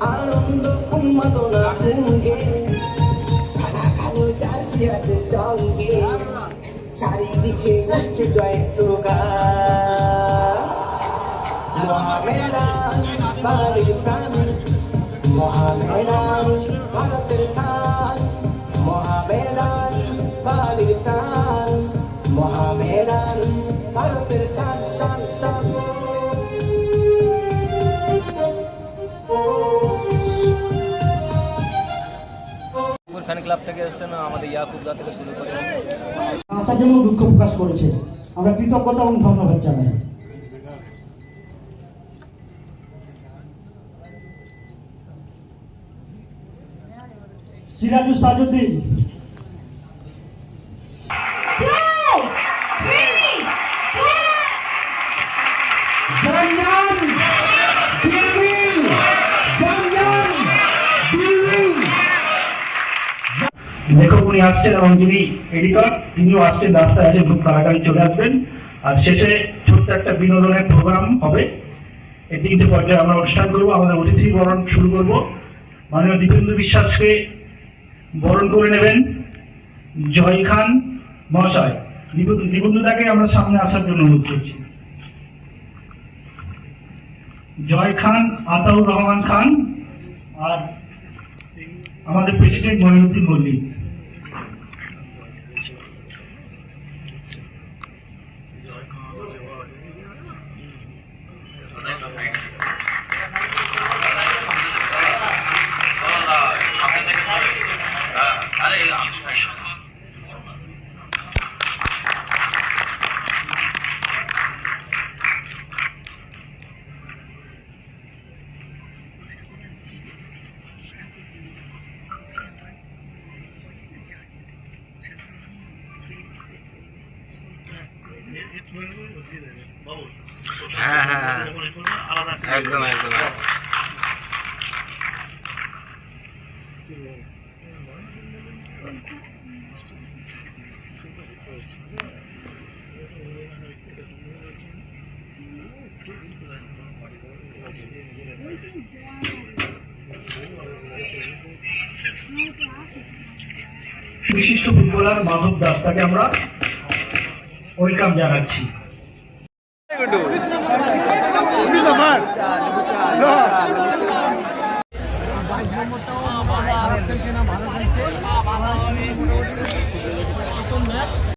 আনন্দ উন্মাদনা তুঙ্গে সাদা কালো আছে সঙ্গে। চারিদিকে উঠছে জয় স্লোগান মহামেডান বাড়ির প্রাণ। মহামেডান ফ্যান ক্লাব থেকে এসছেন আমাদের ইয়াকুব দা থেকে শুরু করে আসার জন্য দুঃখ প্রকাশ করেছে। আমরা কৃতজ্ঞতা এবং ধন্যবাদ জানাই। সিরাজু সাজুদ্দিন লেখক উনি আসছেন এবং যিনি এডিটর তিনিও আসছেন, রাস্তায় আছে খুব তাড়াতাড়ি চলে আসবেন। আর শেষে ছোট্ট একটা বিনোদনের প্রোগ্রাম হবে। এই তিনটে পর্যায়ে আমরা অনুষ্ঠান করব, আমাদের অতিথি বরণ শুরু করব। মাননীয় দীপেন্দ্র বিশ্বাসকে বরণ করে নেবেন জয় খান মহাশয়। দীপেন্দ্রদাকে আমরা সামনে আসার জন্য অনুরোধ করছি। জয় খান, আতাউর রহমান খান আর আমাদের প্রেসিডেন্ট মহিনুদ্দিন মল্লিক। Спасибо. হ্যাঁ হ্যাঁ হ্যাঁ। বিশিষ্ট ফুটবলার মাধব দাস তাকে আমরা ওয়েলকাম জানাচ্ছি।